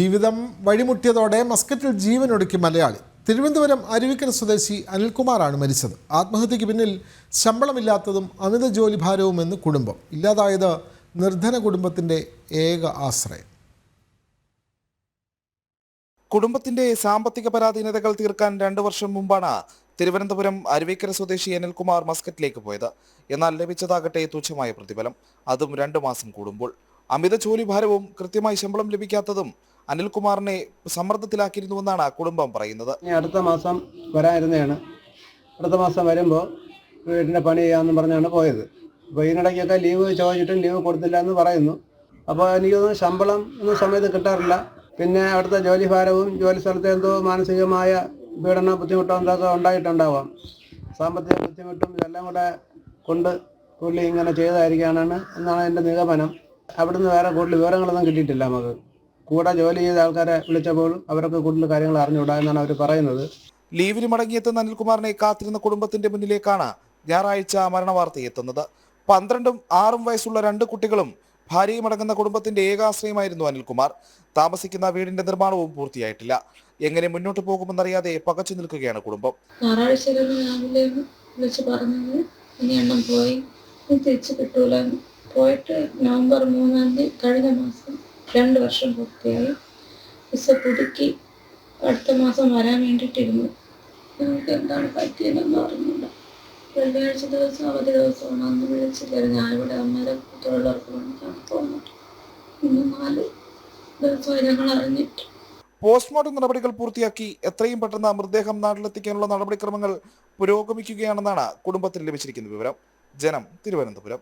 ജീവിതം വഴിമുട്ടിയതോടെ മസ്കറ്റിൽ ജീവനൊടുക്കി മലയാളി. തിരുവനന്തപുരം അരുവിക്കര സ്വദേശി അനിൽകുമാറാണ് മരിച്ചത്. ആത്മഹത്യയ്ക്ക് പിന്നിൽ ശമ്പളമില്ലാത്തതും അമിത ജോലിഭാരവും എന്ന് കുടുംബം. ഇല്ലാതായത് നിർധന കുടുംബത്തിന്റെ ഏക ആശ്രയം. കുടുംബത്തിന്റെ സാമ്പത്തിക പരാധീനതകൾ തീർക്കാൻ രണ്ടു വർഷം മുമ്പാണ് തിരുവനന്തപുരം അരുവിക്കര സ്വദേശി അനിൽകുമാർ മസ്കറ്റിലേക്ക് പോയത്. എന്നാൽ ലഭിച്ചതാകട്ടെ തുച്ഛമായ പ്രതിഫലം. അതും രണ്ടു മാസം കൂടുമ്പോൾ. അമിത ജോലിഭാരവും കൃത്യമായി ശമ്പളം ലഭിക്കാത്തതും അനിൽകുമാറിനെ സമ്മർദ്ദത്തിലാക്കിയിരുന്നുവെന്നാണ് കുടുംബം പറയുന്നത്. അടുത്ത മാസം വരാനിരുന്നതാണ്. അടുത്ത മാസം വരുമ്പോൾ വീടിന്റെ പണി ചെയ്യാമെന്ന് പറഞ്ഞാണ് പോയത്. അപ്പോൾ ഇതിനിടയ്ക്കൊക്കെ ലീവ് ചോദിച്ചിട്ടും ലീവ് കൊടുത്തില്ല എന്ന് പറയുന്നു അപ്പോൾ എനിക്കൊന്നും ശമ്പളം ഒന്നും സമയത്ത് കിട്ടാറില്ല. പിന്നെ അവിടുത്തെ ജോലി ഭാരവും ജോലി സ്ഥലത്ത് എന്തോ മാനസികമായ പീഡന ബുദ്ധിമുട്ടോ എന്തൊക്കെ ഉണ്ടായിട്ടുണ്ടാവാം. സാമ്പത്തിക ബുദ്ധിമുട്ടും ഇതെല്ലാം കൂടെ കൊണ്ട് പുള്ളി ഇങ്ങനെ ചെയ്തായിരിക്കാനാണ് എന്നാണ് എന്റെ നിഗമനം. അവിടുന്ന് വേറെ കൂടുതൽ വിവരങ്ങളൊന്നും കിട്ടിയിട്ടില്ല നമുക്ക്. കൂടെ ജോലി ചെയ്ത ആൾക്കാരെ വിളിച്ചപ്പോൾ അവരൊക്കെ കൂടുതൽ കാര്യങ്ങൾ അറിഞ്ഞുകൂടാ എന്നാണ് അവർ പറയുന്നത്. ലീവിന് മടങ്ങിയെത്തുന്ന അനിൽകുമാറിനെ കാത്തിരുന്ന കുടുംബത്തിന്റെ മുന്നിലേക്കാണ് ഞായറാഴ്ച മരണവാർത്ത എത്തുന്നത്. പന്ത്രണ്ടും ആറും വയസ്സുള്ള രണ്ട് കുട്ടികളും ഭാര്യയും അടങ്ങുന്ന കുടുംബത്തിന്റെ ഏകാശ്രയമായിരുന്നു അനിൽകുമാർ. താമസിക്കുന്ന വീടിന്റെ നിർമ്മാണവും പൂർത്തിയായിട്ടില്ല. എങ്ങനെ മുന്നോട്ട് പോകുമെന്നറിയാതെ പകച്ചു നിൽക്കുകയാണ് കുടുംബം. ഞായറാഴ്ച രാവിലെ വിളിച്ച് പറഞ്ഞത് ഇനി എണ്ണം പോയി തിരിച്ചു തിരിച്ച് കിട്ടൂല പോയിട്ട് നവംബർ മൂന്നാം തീയതി കഴിഞ്ഞ മാസം രണ്ട് വർഷം പൂർത്തിയായി. വിസ പുതുക്കി അടുത്ത മാസം വരാൻ വേണ്ടിയിട്ടിരുന്നു. നിങ്ങൾക്ക് എന്താണ് പറ്റിയതെന്ന് അറിഞ്ഞില്ല വെള്ളിയാഴ്ച ദിവസം അവധി ദിവസമാണ്. അന്ന് വിളിച്ചില്ല ഞാനിവിടെ അമ്മയുടെ തൊഴിലുറപ്പ് പണിക്കാണ് പോകുന്നത്. ഇന്ന് നാല് ദിവസമായി ഞങ്ങൾ അറിഞ്ഞിട്ട്. പോസ്റ്റ്മോർട്ടം നടപടികൾ പൂർത്തിയാക്കി എത്രയും പെട്ടെന്ന് മൃതദേഹം നാട്ടിലെത്തിക്കാനുള്ള നടപടിക്രമങ്ങൾ പുരോഗമിക്കുകയാണെന്നാണ് കുടുംബത്തിന് ലഭിച്ചിരിക്കുന്ന വിവരം. ജനം തിരുവനന്തപുരം.